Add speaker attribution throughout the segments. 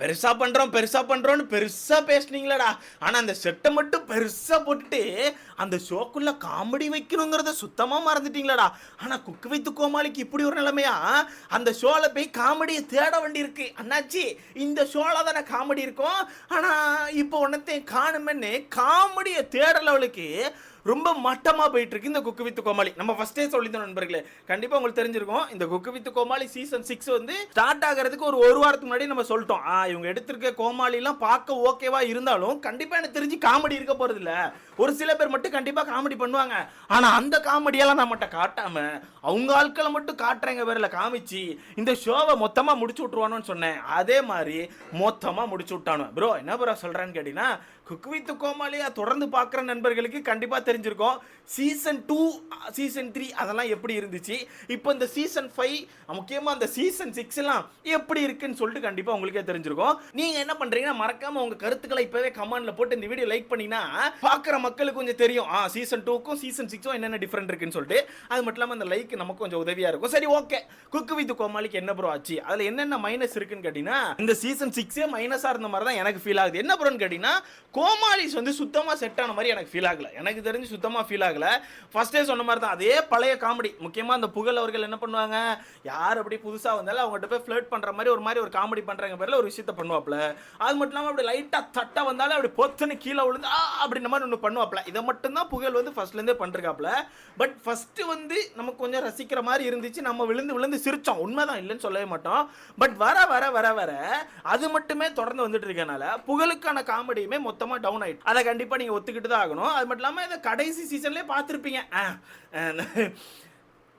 Speaker 1: பெருசா பண்றோம் பெருசா பண்றோம்னு பெருசா பேசுனீங்களடா. ஆனா அந்த செட்டை மட்டும் பெருசா போட்டுட்டு அந்த ஷோக்குள்ள காமெடி வைக்கணுங்கிறத சுத்தமா மறந்துட்டீங்களடா. ஆனா குக்கு வைத்து கோமாளிக்கு இப்படி ஒரு நிலைமையா? அந்த ஷோல போய் காமெடியை தேட வேண்டியிருக்கு. அண்ணாச்சி இந்த ஷோல தானே காமெடி இருக்கும். ஆனா இப்போ உன்னத்தையும் காணுமென்னு காமெடியை தேட லெவலுக்கு ரொம்ப மட்டமா போயிட்டு இருக்கு இந்த குக்கு வித் கோமாளி. நம்ம ஃபர்ஸ்டே சொல்லியிருந்தோம் நண்பர்களே. கண்டிப்பா உங்களுக்கு தெரிஞ்சிருக்கும் இந்த cook with Comali season six வந்து ஸ்டார்ட் ஆகிறதுக்கு ஒரு ஒரு வாரத்துக்கு முன்னாடி நம்ம சொல்லிட்டோம். ஆ இவங்க எடுத்திருக்க கோமாளிலாம் பார்க்க ஓகேவா இருந்தாலும் கண்டிப்பா எனக்கு தெரிஞ்சு காமெடி இருக்க போறது இல்ல. ஒரு சில பேர் மட்டும் கண்டிப்பா காமெடி பண்ணுவாங்க. ஆனா அந்த காமெடியெல்லாம் நம்மகிட்ட காட்டாம அவங்க ஆட்களை மட்டும் காட்டுறேங்க பேர்ல காமிச்சு இந்த ஷோவை மொத்தமா முடிச்சு விட்டுருவானோன்னு சொன்னேன். அதே மாதிரி மொத்தமா முடிச்சு விட்டானு ப்ரோ என்ன ப்ரோ சொல்றேன்னு கேட்டீங்கன்னா குக் வித் கோமாளியா தொடர்ந்து பார்க்குற நண்பர்களுக்கு கண்டிப்பாக தெரிஞ்சிருக்கும். சீசன் டூ சீசன் த்ரீ அதெல்லாம் எப்படி இருந்துச்சு? இப்போ இந்த சீசன் ஃபைவ் முக்கியமாக அந்த சீசன் சிக்ஸ் எல்லாம் எப்படி இருக்குன்னு சொல்லிட்டு கண்டிப்பாக உங்களுக்கே தெரிஞ்சிருக்கும். நீங்கள் என்ன பண்ணுறீங்கன்னா மறக்காம உங்கள் கருத்துக்களை இப்போவே கமெண்ட்ல போட்டு இந்த வீடியோ லைக் பண்ணினா பார்க்குற மக்களுக்கு கொஞ்சம் தெரியும். ஆ சீசன் டூக்கும் சீசன் சிக்ஸும் என்னென்ன டிஃப்ரெண்ட் இருக்குன்னு சொல்லிட்டு. அது மட்டும் இல்லாமல் அந்த லைக் நமக்கு கொஞ்சம் உதவியாக இருக்கும். சரி ஓகே குக் வித் கோமாளிக்கு என்ன ப்ரோ ஆச்சு? அதில் என்னென்ன மைனஸ் இருக்குன்னு கேட்டிங்கன்னா இந்த சீசன் சிக்ஸே மைனஸாக இருந்த மாதிரி தான் எனக்கு ஃபீல் ஆகுது. என்ன ப்ரோன்னு கேட்டிங்கன்னா கோமாளிஸ் வந்து சுத்தமாக செட் ஆன மாதிரி எனக்கு ஃபீல் ஆகலை. எனக்கு தெரிஞ்சு சுத்தமாக ஃபீல் ஆகல. ஃபஸ்ட்டே சொன்ன மாதிரி தான் அதே பழைய காமெடி முக்கியமாக அந்த புகழ் அவர்கள் என்ன பண்ணுவாங்க? யார் அப்படி புதுசாக வந்தாலும் அவங்ககிட்ட போய் ஃப்ளர்ட் பண்ணுற மாதிரி ஒரு மாதிரி ஒரு காமெடி பண்ணுறாங்க பேரில் ஒரு விஷயத்த பண்ணுவாப்ல அது மட்டும் இல்லாமல் அப்படி லைட்டாக தட்டை வந்தாலும் அப்படி பொத்துன்னு கீழே விழுந்து ஆ அப்படின்ற மாதிரி ஒன்று பண்ணுவாப்ல இதை மட்டும்தான் புகழ் வந்து ஃபர்ஸ்ட்லேருந்தே பண்ணிருக்காப்ல பட் ஃபஸ்ட்டு வந்து நமக்கு கொஞ்சம் ரசிக்கிற மாதிரி இருந்துச்சு. நம்ம விழுந்து விழுந்து சிரிச்சோம். உண்மைதான் இல்லைன்னு சொல்லவே மாட்டோம். பட் வர வர வர வர அது மட்டுமே தொடர்ந்து வந்துட்டு இருக்கனால புகழுக்கான காமெடியுமே மொத்தமாக மொத்தமா டவுன் ஆயிட்டு. அதை கண்டிப்பா நீங்க ஒத்துக்கிட்டு தான் ஆகணும். அது மட்டும் இல்லாம இதை கடைசி சீசன்லயே பார்த்துருப்பீங்க.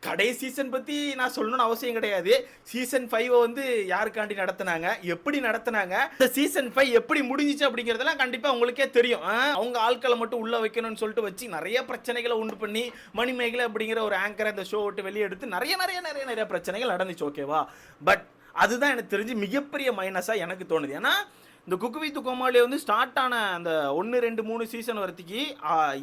Speaker 1: கடைசி சீசன் பத்தி நான் சொல்லணும்னு அவசியம் கிடையாது. சீசன் ஃபைவ் வந்து யாருக்காண்டி நடத்தினாங்க? எப்படி நடத்தினாங்க? இந்த சீசன் ஃபைவ் எப்படி முடிஞ்சிச்சு அப்படிங்கிறதெல்லாம் கண்டிப்பா உங்களுக்கே தெரியும். ஆ, அவங்க ஆட்களை மட்டும் உள்ள வைக்கணும்னு சொல்லிட்டு வச்சு நிறைய பிரச்சனைகளை உண்டு பண்ணி மணிமேகலை அப்படிங்கிற ஒரு ஆங்கரை அந்த ஷோ விட்டு வெளியே எடுத்து நிறைய நிறைய நிறைய நிறைய பிரச்சனைகள் நடந்துச்சு ஓகேவா பட் அதுதான் எனக்கு தெரிஞ்சு மிகப்பெரிய மைனஸாக எனக்கு தோணுது. ஏன்னா இந்த குக்கு வித் கோமாளி வந்து ஸ்டார்ட் ஆன அந்த ஒன்று ரெண்டு மூணு சீசன் வரத்துக்கு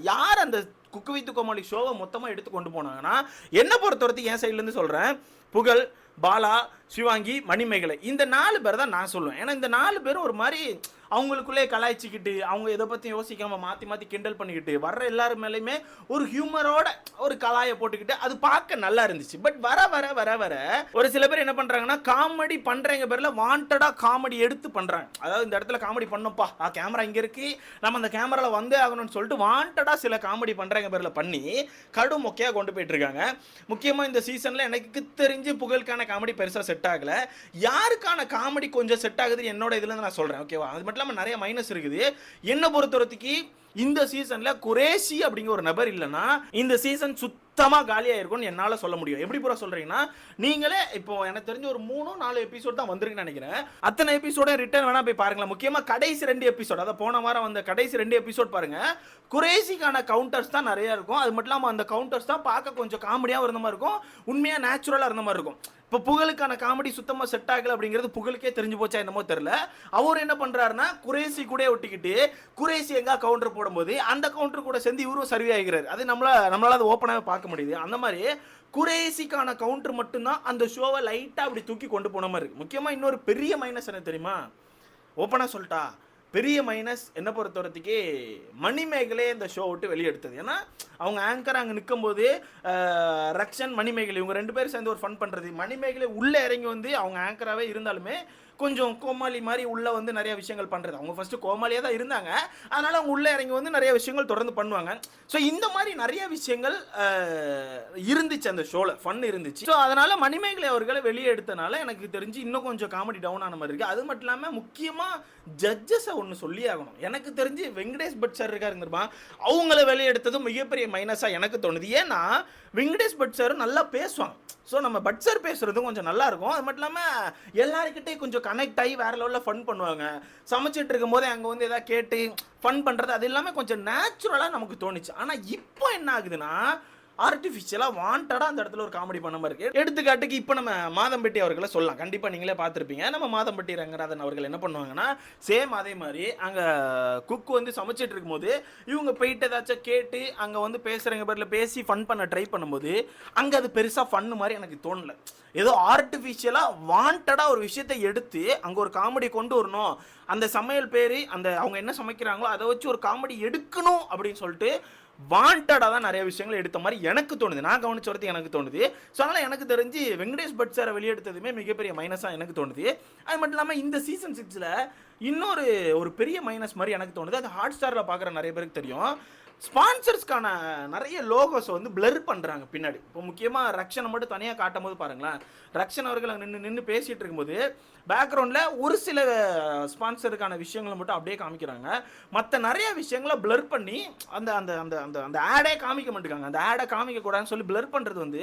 Speaker 1: யார் அந்த குக்கு வித்து கோமாளி ஷோவை மொத்தமாக எடுத்து கொண்டு போனாங்கன்னா என்னை பொறுத்த வரைக்கும் என் சைட்லேருந்து சொல்கிறேன் புகழ் பாலா சிவாங்கி மணிமேகலை இந்த நாலு பேர் தான் நான் சொல்லுவேன். ஏன்னா இந்த நாலு பேரும் ஒரு மாதிரி அவங்களுக்குள்ளே கலாய்ச்சிக்கிட்டு அவங்க எதை பற்றியும் யோசிக்காமல் மாற்றி மாற்றி கிண்டல் பண்ணிக்கிட்டு வர்ற எல்லாரு மேலேயுமே ஒரு ஹியூமரோட ஒரு கலாயை போட்டுக்கிட்டு அது பார்க்க நல்லா இருந்துச்சு. பட் வர வர வர வர ஒரு சில பேர் என்ன பண்ணுறாங்கன்னா காமெடி பண்ணுறவங்க பேரில் வாண்டடாக காமெடி எடுத்து பண்ணுறாங்க அதாவது இந்த இடத்துல காமெடி பண்ணோம்ப்பா கேமரா இங்கே இருக்குது நம்ம அந்த கேமராவில் வந்தே ஆகணும்னு சொல்லிட்டு வாண்டடாக சில காமெடி பண்ணுறவங்க பேரில் பண்ணி கடும் மொக்கையாக கொண்டு போயிட்டு இருக்காங்க முக்கியமாக இந்த சீசனில் எனக்கு தெரிஞ்சு புகழுக்கான காமெடி பெருசாக செட் ஆகல. யாருக்கான காமெடி கொஞ்சம் செட் ஆகுதுன்னு என்னோட இதுல நான் சொல்கிறேன் ஓகேவா அது மட்டும் இல்லாமல் நிறைய மைனஸ் இருக்குது. என்னை பொறுத்தவரைக்கு இந்த சீசன்ல குரேஷி அப்படிங்கிற ஒரு நபர் இல்லைன்னா இந்த சீசன் சுத்த காலியா இருக்கும்னு என்னால் சொல்ல முடியும். எப்படி பூரா சொல்கிறீங்கன்னா நீங்களே இப்போ எனக்கு தெரிஞ்ச ஒரு மூணு நாலு எபிசோட் தான் வந்திருக்குன்னு நினைக்கிறேன். அத்தனை எபிசோட ரிட்டர்ன் வேணால் போய் பாருங்களேன். முக்கியமாக கடைசி ரெண்டு எபிசோட் அதை போன வாரம் வந்த கடைசி ரெண்டு எபிசோட் பாருங்கள் குரேசிக்கான கவுண்டர்ஸ் தான் நிறையா இருக்கும். அது மட்டும் இல்லாமல் அந்த கவுண்டர்ஸ் தான் பார்க்க கொஞ்சம் காமெடியாகவும் இருந்த மாதிரி இருக்கும். உண்மையாக நேச்சுரலாக இருந்த மாதிரி இருக்கும். இப்போ புகழுக்கான காமெடி சுத்தமாக செட் ஆகலை அப்படிங்கிறது புகழுக்கே தெரிஞ்சு போச்சா என்னமோ தெரில அவர் என்ன பண்ணுறாருன்னா குரேசி கூட ஒட்டிக்கிட்டு குரேசி எங்கா கவுண்டர் போடும்போது அந்த கவுண்டர் கூட சேர்ந்து இவரும் சர்வே ஆகிறார் அது நம்மள நம்மளால் அது ஓப்பனாகவே பார்க்க முடியுது. அந்த மாதிரி குரேசிக்கான கவுண்டர் மட்டும்தான் அந்த ஷோவை லைட்டாக அப்படி தூக்கி கொண்டு போன மாதிரி இருக்குது முக்கியமாக இன்னொரு பெரிய மைனஸ் என்ன தெரியுமா? ஓப்பனாக சொல்லிட்டா. பெரிய மைனஸ் என்ன பொறுத்தவரைக்கு மணிமேகலே இந்த ஷோ விட்டு வெளியெடுத்தது. ஏன்னா அவங்க ஆங்கர் அங்கே நிற்கும் போது ரக்ஷன் மணிமேகலை இவங்க ரெண்டு பேரும் சேர்ந்து ஒரு ஃபன் பண்ணுறது மணிமேகலை உள்ளே இறங்கி வந்து அவங்க ஆங்கராகவே இருந்தாலுமே கொஞ்சம் கோமாளி மாதிரி உள்ள வந்து நிறைய விஷயங்கள் பண்ணுறது அவங்க ஃபர்ஸ்ட் கோமாளியாக தான் இருந்தாங்க. அதனால அவங்க உள்ளே இறங்கி வந்து நிறைய விஷயங்கள் தொடர்ந்து பண்ணுவாங்க. ஸோ இந்த மாதிரி நிறைய விஷயங்கள் இருந்துச்சு அந்த ஷோவில் ஃபன் இருந்துச்சு. ஸோ அதனால மணிமேகலை அவர்களை வெளியே எடுத்தனால எனக்கு தெரிஞ்சு இன்னும் கொஞ்சம் காமெடி டவுன் ஆன மாதிரி இருக்கு. அது மட்டும் இல்லாமல் முக்கியமாக ஜட்ஜஸை ஒன்று சொல்லி ஆகணும். எனக்கு தெரிஞ்சு வெங்கடேஷ் பட் சார் இருக்காருங்க தெரியுமா? அவங்கள வெளியே எடுத்ததும் மிகப்பெரிய மைனஸாக எனக்கு தோணுது. ஏன்னா வெங்கடேஷ் பட் சார் நல்லா பேசுவாங்க. ஸோ நம்ம பட் சார் பேசுறதும் கொஞ்சம் நல்லா இருக்கும். அது மட்டும் இல்லாமல் எல்லாருக்கிட்டே கொஞ்சம் கனெக்ட் ஆகி வேற லெவலில் ஃபன் பண்ணுவாங்க. சமைச்சிட்டு இருக்கும் போதே அங்கே வந்து எதாவது கேட்டு ஃபன் பண்ணுறது அது எல்லாமே கொஞ்சம் நேச்சுரலாக நமக்கு தோணுச்சு. ஆனால் இப்போ என்ன ஆகுதுன்னா ஆர்டிஃபிஷியலாக வாண்டடாக அந்த இடத்துல ஒரு காமெடி பண்ண மாதிரி இருக்குது எடுத்துக்காட்டுக்கு இப்போ நம்ம மாதம்பட்டி அவர்களை சொல்லலாம். கண்டிப்பாக நீங்களே பார்த்துருப்பீங்க. நம்ம மாதம்பட்டி ரங்கநாதன் அவர்கள் என்ன பண்ணுவாங்கன்னா சேம் அதே மாதிரி அங்கே குக் வந்து சமைச்சிட்டு இருக்கும்போது இவங்க போயிட்டு ஏதாச்சும் கேட்டு அங்கே வந்து பேசுகிறவங்க பேரில் பேசி ஃபன் பண்ண ட்ரை பண்ணும்போது அங்கே அது பெருசாக ஃபன்னு மாதிரி எனக்கு தோணல. ஏதோ ஆர்டிஃபிஷியலாக வாண்டடாக ஒரு விஷயத்தை எடுத்து அங்கே ஒரு காமெடி கொண்டு வரணும். அந்த சமையல் பேர் அந்த அவங்க என்ன சமைக்கிறாங்களோ அதை வச்சு ஒரு காமெடி எடுக்கணும் அப்படின்னு சொல்லிட்டு வாண்டடாக தான் நிறைய விஷயங்கள் எடுத்த மாதிரி எனக்கு தோணுது. நான் கவனிச்ச வரது எனக்கு தோணுது. ஸோ அதனால் எனக்கு தெரிஞ்சு வெங்கடேஷ் பட் சாரை வெளியெடுத்ததுமே மிகப்பெரிய மைனஸாக எனக்கு தோணுது. அது மட்டும் இல்லாமல் இந்த சீசன் சிக்ஸில் இன்னொரு ஒரு பெரிய மைனஸ் மாதிரி எனக்கு தோணுது. அது ஹாட் ஸ்டாரில் பார்க்குற நிறைய பேருக்கு தெரியும். ஸ்பான்சர்ஸ்க்கான நிறைய லோகோஸை வந்து பிளர் பண்ணுறாங்க பின்னாடி. இப்போ முக்கியமாக ரக்ஷனை மட்டும் தனியாக காட்டும் போது பாருங்களேன். ரக்ஷன் அவர்கள் அங்கே நின்று நின்று பேசிகிட்டு இருக்கும்போது பேக்ரவுண்டில் ஒரு சில ஸ்பான்சருக்கான விஷயங்களை மட்டும் அப்படியே காமிக்கிறாங்க. மற்ற நிறைய விஷயங்களை பிளர் பண்ணி அந்த அந்த அந்த அந்த அந்த ஆடே காமிக்க மாட்டேங்காங்க. அந்த ஆடை காமிக்கக்கூடாதுன்னு சொல்லி பிளர் பண்ணுறது வந்து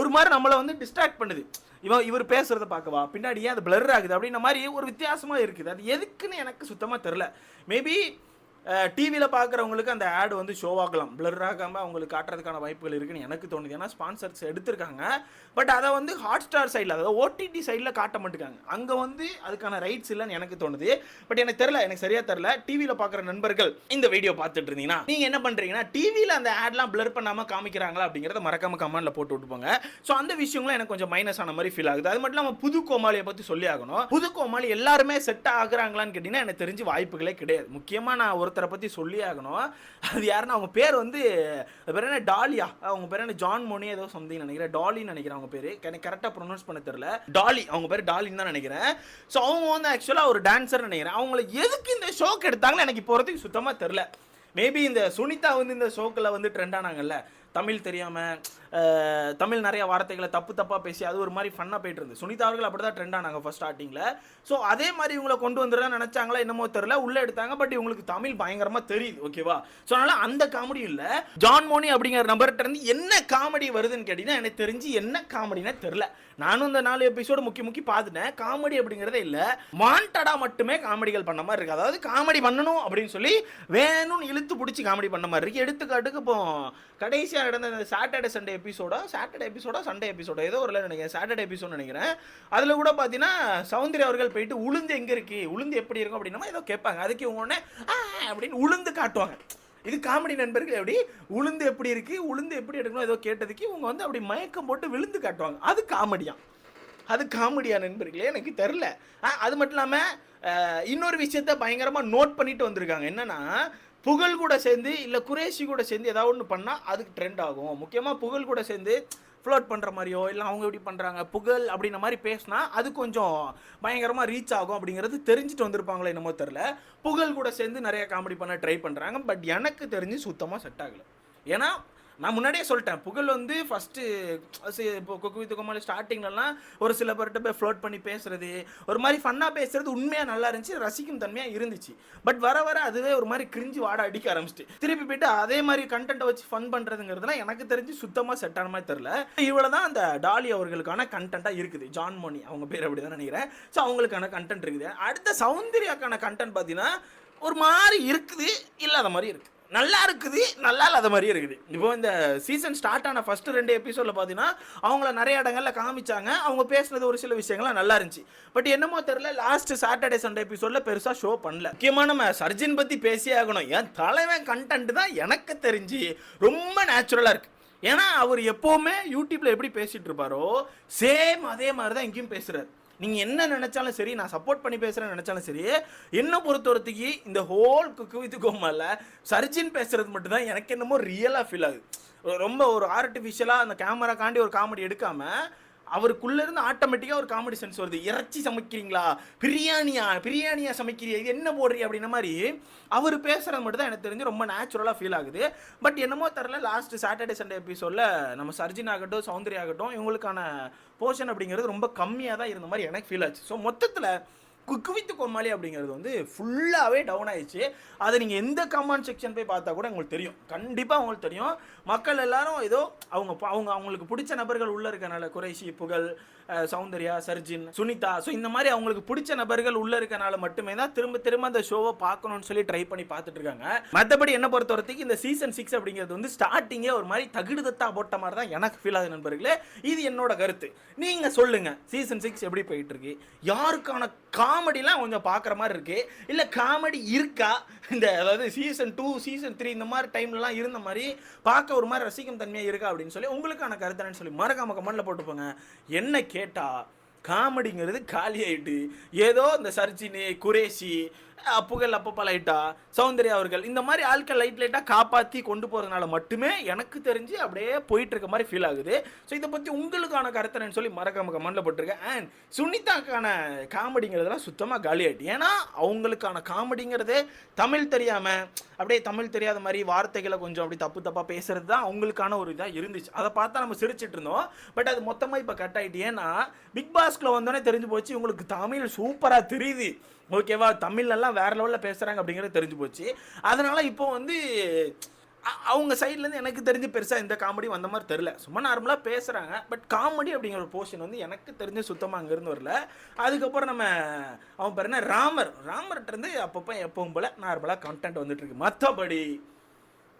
Speaker 1: ஒரு மாதிரி நம்மளை வந்து டிஸ்ட்ராக்ட் பண்ணுது. இவன் இவர் பேசுகிறத பார்க்கவா? பின்னாடி ஏன் அது பிளர் ஆகுது. அப்படின்ற மாதிரி ஒரு வித்தியாசமாக இருக்குது. அது எதுக்குன்னு எனக்கு சுத்தமாக தெரில மேபி டிவியில் பார்க்குறவங்களுக்கு அந்த ஆடு வந்து ஷோ ஆகலாம். பிளர் ஆகாமல் அவங்களுக்கு காட்டுறதுக்கான வாய்ப்புகள் இருக்குன்னு எனக்கு தோணுது. ஏன்னா ஸ்பான்சர்ஸ் எடுத்திருக்காங்க. பட் அதை வந்து ஹாட் ஸ்டார் சைடில் அதாவது ஓடிடி சைடில் காட்ட மாட்டேங்காங்க. அங்கே வந்து அதுக்கான ரைட்ஸ் இல்லைன்னு எனக்கு தோணுது. பட் எனக்கு தெரில எனக்கு சரியாக தெரில டிவியில் பார்க்குற நண்பர்கள் இந்த வீடியோ பார்த்துட்டு இருந்தீங்கன்னா நீங்கள் என்ன பண்ணுறீங்கன்னா டிவியில் அந்த ஆட்லாம் பிளர் பண்ணாமல் காமிக்கிறாங்களா அப்படிங்கிறத மறக்காமல் கமெண்டில் போட்டு விட்டுப்போங்க. ஸோ அந்த விஷயங்களும் எனக்கு கொஞ்சம் மைனஸ் ஆன மாதிரி ஃபீல் ஆகுது. அது மட்டும் இல்லாமல் புது கோமாளியை பற்றி சொல்லி ஆகணும். புது கோமாளி எல்லாருமே செட் ஆகுறாங்களான்னு கேட்டிங்கன்னா எனக்கு தெரிஞ்சு வாய்ப்புகளே கிடையாது. முக்கியமாக நான் ஒரு ஒருத்தரை பற்றி சொல்லி ஆகணும். அது யாருன்னா அவங்க பேர் வந்து பேர் என்ன? டாலியா. அவங்க பேர் என்ன? ஜான் மோனி ஏதோ சம்திங் நினைக்கிறேன். டாலின்னு நினைக்கிறேன் அவங்க பேர். எனக்கு கரெக்டாக ப்ரொனவுன்ஸ் பண்ண தெரியல. டாலி. அவங்க பேர் டாலின்னு தான் நினைக்கிறேன். ஸோ அவங்க வந்து ஆக்சுவலாக ஒரு டான்ஸர் நினைக்கிறேன். அவங்கள எதுக்கு இந்த ஷோக்கு எடுத்தாங்கன்னு எனக்கு இப்போ வரைக்கும் சுத்தமாக தெரில மேபி இந்த சுனிதா வந்து இந்த ஷோக்கில் வந்து ட்ரெண்ட் ஆனாங்கல்ல. தமிழ் தெரியாமல் தமிழ் நிறைய வார்த்தைகளை தப்பு தப்பாக பேசி அது ஒரு மாதிரி ஃபன்னாக போயிட்டு இருந்து சுனிதா அவர்கள் அப்படி தான் ட்ரெண்ட் ஆனாங்க ஃபர்ஸ்ட் ஸ்டார்டிங்கில் ஸோ அதே மாதிரி இவங்களை கொண்டு வந்துடுறா நினச்சாங்களா என்னமோ தெரில உள்ளே எடுத்தாங்க பட் இவங்களுக்கு தமிழ் பயங்கரமாக தெரியுது ஓகேவா ஸோ அதனால் அந்த காமெடி இல்லை. ஜான் மோனி அப்படிங்கிற நம்பர்கிட்ட இருந்து என்ன காமெடி வருதுன்னு கேட்டிங்கன்னா எனக்கு தெரிஞ்சு என்ன காமெடினே தெரில நானும் இந்த நாலு எபிசோடு முக்கிய முக்கிய பார்த்துட்டேன் காமெடி அப்படிங்கிறதே இல்லை. வாண்டடாக மட்டுமே காமெடிகள் பண்ண மாதிரி இருக்குது அதாவது காமெடி பண்ணணும் அப்படின்னு சொல்லி வேணும்னு இழுத்து பிடிச்சி காமெடி பண்ண மாதிரி இருக்குது எடுத்துக்காட்டுக்கு இப்போ கடைசியாக நடந்த இந்த சாட்டர்டே சண்டே எபிசோடா சாட்டர்டே எபிசோடா சண்டே எபிசோடா ஏதோ ஒரு நினைக்கிறேன். சாட்டர்டே எபிசோட் நினைக்கிறேன். அதில் கூட பார்த்தீங்கன்னா சௌந்தர்யா அவர்கள் போயிட்டு உளுந்து எங்கே இருக்கு? உளுந்து எப்படி இருக்கும் அப்படின்னா ஏதோ கேட்பாங்க. அதுக்கு உடனே "ஆ" அப்படின்னு உளுந்து காட்டுவாங்க. இது காமெடி நண்பர்கள் எப்படி? உளுந்து எப்படி இருக்கு? உளுந்து எப்படி எடுக்கணும்? ஏதோ கேட்டதுக்கு இவங்க வந்து அப்படி மயக்கம் போட்டு விழுந்து காட்டுவாங்க. அது காமெடியா அது காமெடியா நண்பர்களே? எனக்கு தெரில அது மட்டும் இல்லாமல் இன்னொரு விஷயத்த பயங்கரமாக நோட் பண்ணிட்டு வந்திருக்காங்க. என்னன்னா புகழ் கூட சேர்ந்து இல்லை குரேஷி கூட சேர்ந்து ஏதாவது ஒன்று பண்ணால் அதுக்கு ட்ரெண்ட் ஆகும். முக்கியமாக புகழ் கூட சேர்ந்து ஃப்ளோட் பண்ணுற மாதிரியோ இல்லை அவங்க எப்படி பண்ணுறாங்க புகழ் அப்படின்ற மாதிரி பேசினா அது கொஞ்சம் பயங்கரமாக ரீச் ஆகும் அப்படிங்கிறது தெரிஞ்சுட்டு வந்திருப்பாங்களே என்னமோ தெரில புகழ் கூட சேர்ந்து நிறைய காமெடி பண்ண ட்ரை பண்ணுறாங்க பட் எனக்கு தெரிஞ்சு சுத்தமாக செட் ஆகலை. ஏன்னா நான் முன்னாடியே சொல்லிட்டேன். புகழ் வந்து ஃபஸ்ட்டு இப்போ குக்கு வித்து கோமாளி ஸ்டார்டிங்லலாம் ஒரு சில பேர்கிட்ட போய் ஃப்ளோட் பண்ணி பேசுறது ஒரு மாதிரி ஃபன்னாக பேசுறது உண்மையாக நல்லா இருந்துச்சு ரசிக்கும் தன்மையாக இருந்துச்சு. பட் வர வர அதுவே ஒரு மாதிரி கிரிஞ்சு வாட அடிக்க ஆரம்பிச்சிட்டு. திருப்பி போயிட்டு அதே மாதிரி கண்டென்ட்டை வச்சு ஃபன் பண்ணுறதுங்கிறதுலாம் எனக்கு தெரிஞ்சு சுத்தமாக செட் ஆன மாதிரி தெரில இவ்வளோ தான் அந்த டாலி அவர்களுக்கான கண்டென்ட்டாக இருக்குது. ஜான் மோனி அவங்க பேர் அப்படி தான் நினைக்கிறேன். ஸோ அவங்களுக்கான கண்டென்ட் இருக்குது. அடுத்த சௌந்தர்யாக்கான கண்டென்ட் பார்த்தீங்கன்னா ஒரு மாதிரி இருக்குது இல்லாத மாதிரி இருக்குது நல்லா இருக்குது நல்லா இல்லாத மாதிரி இருக்குது. இப்போ இந்த சீசன் ஸ்டார்ட் ஆன ஃபர்ஸ்ட் ரெண்டு எபிசோடில் பார்த்தீங்கன்னா அவங்கள நிறைய இடங்கள்ல காமிச்சாங்க. அவங்க பேசுனது ஒரு சில விஷயங்கள்லாம் நல்லா இருந்துச்சு. பட் என்னமோ தெரியல லாஸ்ட் சாட்டர்டே சண்டே எபிசோடில் பெருசாக ஷோ பண்ணல. முக்கியமாக நம்ம சர்ஜன் பற்றி பேசியே ஆகணும். என் தலைவன் கண்டென்ட் தான் எனக்கு தெரிஞ்சு ரொம்ப நேச்சுரலாக இருக்கு. ஏன்னா அவர் எப்போவுமே யூடியூப்ல எப்படி பேசிட்டு இருப்பாரோ சேம் அதே மாதிரி தான் எங்கேயும் பேசுறாரு. நீங்கள் என்ன நினச்சாலும் சரி நான் சப்போர்ட் பண்ணி பேசுகிறேன்னு நினச்சாலும் சரி என்ன பொறுத்தவரத்துக்கு இந்த ஹோல் குக்கு வித்து கோமால சர்ஜின் பேசுகிறது மட்டும்தான் எனக்கு என்னமோ ரியலாக ஃபீல் ஆகுது. ரொம்ப ஒரு ஆர்டிஃபிஷியலாக அந்த கேமரா காண்டி ஒரு காமெடி எடுக்காமல் அவருக்குள்ளேருந்து ஆட்டோமேட்டிக்காக ஒரு காமெடி சென்ஸ் வருது. இறைச்சி சமைக்கிறீங்களா? பிரியாணியா? பிரியாணியா சமைக்கிறீங்க இது என்ன போடுறீ? அப்படின்ன மாதிரி அவர் பேசுகிறது மட்டும் தான் எனக்கு தெரிஞ்சு ரொம்ப நேச்சுரலாக ஃபீல் ஆகுது. பட் என்னமோ தெரில லாஸ்ட் சாட்டர்டே சண்டே எபிசோடில் நம்ம சர்ஜின் ஆகட்டும் சௌந்தரி ஆகட்டும் இவங்களுக்கான போர்ஷன் அப்படிங்கிறது ரொம்ப கம்மியாக தான் இருந்த மாதிரி எனக்கு ஃபீல் ஆச்சு. ஸோ மொத்தத்தில் குவித்து கோமாளி அப்படிங்கிறது வந்து ஃபுல்லாகவே டவுன் ஆயிடுச்சு. அதை நீங்கள் எந்த கமெண்ட் செக்ஷன் போய் பார்த்தா கூட உங்களுக்கு தெரியும். கண்டிப்பாக உங்களுக்கு தெரியும். மக்கள் எல்லாரும் ஏதோ அவங்க அவங்க அவங்களுக்கு பிடிச்ச நபர்கள் உள்ளே இருக்கனால குறைஷி புகழ் சௌந்தர்யா சர்ஜின் சுனிதா ஸோ இந்த மாதிரி அவங்களுக்கு பிடிச்ச நபர்கள் உள்ளே இருக்கனால மட்டுமே தான் திரும்ப திரும்ப அந்த ஷோவை பார்க்கணும்னு சொல்லி ட்ரை பண்ணி பார்த்துட்டு இருக்காங்க. மற்றபடி என்ன பொறுத்த வரைக்கும் இந்த சீசன் சிக்ஸ் அப்படிங்கிறது வந்து ஸ்டார்டிங்கே ஒரு மாதிரி தகுடுதத்தா போட்ட மாதிரி தான் எனக்கு ஃபீல் ஆகுது நண்பர்களே. இது என்னோட கருத்து. நீங்கள் சொல்லுங்கள் சீசன் சிக்ஸ் எப்படி போயிட்டு இருக்கு? யாருக்கான காமெடிலாம் கொஞ்சம் பார்க்குற மாதிரி இருக்குது இல்லை காமெடி இருக்கா? இந்த அதாவது சீசன் டூ சீசன் த்ரீ இந்த மாதிரி டைம்லலாம் இருந்த மாதிரி பார்க்க ஒரு மாதிரி ரசிக்கும் தன்மையாக இருக்கா அப்படின்னு சொல்லி உங்களுக்கான கருத்து சொல்லி மறக்காம கமெண்ட்ல போட்டுப்போங்க என்ன கேட்டால் காமெடிங்கிறது காலி ஆயிட்டு ஏதோ இந்த சர்ஜினு குரேஷி அஹ், புகழ் அப்பப்பா லைட்டா சௌந்தர்யா அவர்கள் இந்த மாதிரி ஆட்கள் லைட் லைட்டாக காப்பாற்றி கொண்டு போகிறதுனால மட்டுமே எனக்கு தெரிஞ்சு அப்படியே போயிட்டு இருக்க மாதிரி ஃபீல் ஆகுது. ஸோ இதை பற்றி உங்களுக்கான கருத்துன்னு சொல்லி மறக்காம கமெண்டில் போட்டிருக்கேன். அண்ட் சுனிதாக்கான காமெடிங்கிறதுலாம் சுத்தமாக காலி ஆயிட்டு ஏன்னா அவங்களுக்கான காமெடிங்கிறதே தமிழ் தெரியாமல் அப்படியே தமிழ் தெரியாத மாதிரி வார்த்தைகளை கொஞ்சம் அப்படி தப்பு தப்பாக பேசுறது தான் அவங்களுக்கான ஒரு இதாக இருந்துச்சு. அதை பார்த்தா நம்ம சிரிச்சிட்டு இருந்தோம். பட் அது மொத்தமாக இப்போ கட் ஆயிட்டு. ஏன்னா பிக் பாஸ் பாஸ்க்குள்ள வந்தோடனே தெரிஞ்சு போச்சு உங்களுக்கு தமிழ் சூப்பராக தெரியுது. ஓகேவா? தமிழ்லலாம் வேற லெவலில் பேசுகிறாங்க அப்படிங்கிறது தெரிஞ்சு போச்சு. அதனால் இப்போ வந்து அவங்க சைட்லேருந்து எனக்கு தெரிஞ்சு பெருசாக இந்த காமெடி வந்த மாதிரி தெரில சும்மா நார்மலாக பேசுகிறாங்க பட் காமெடி அப்படிங்கிற ஒரு போர்ஷன் வந்து எனக்கு தெரிஞ்சு சுத்தமாக அங்கேருந்து வரல. அதுக்கப்புறம் நம்ம அவன் பேர் என்ன? ராமர். ராமர்கிட்டருந்து அப்பப்போ எப்பவும் போல் நார்மலாக கண்டென்ட் வந்துட்டுருக்கு. மற்றபடி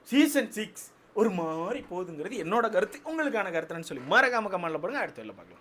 Speaker 1: சீசன் சிக்ஸ் ஒரு மாதிரி போகுதுங்கிறது என்னோட கருத்து. உங்களுக்கான கருத்துன்னு சொல்லி மறக்காம கமெண்ட்ல போடுங்க. அடுத்த வேலை பார்க்கலாம்.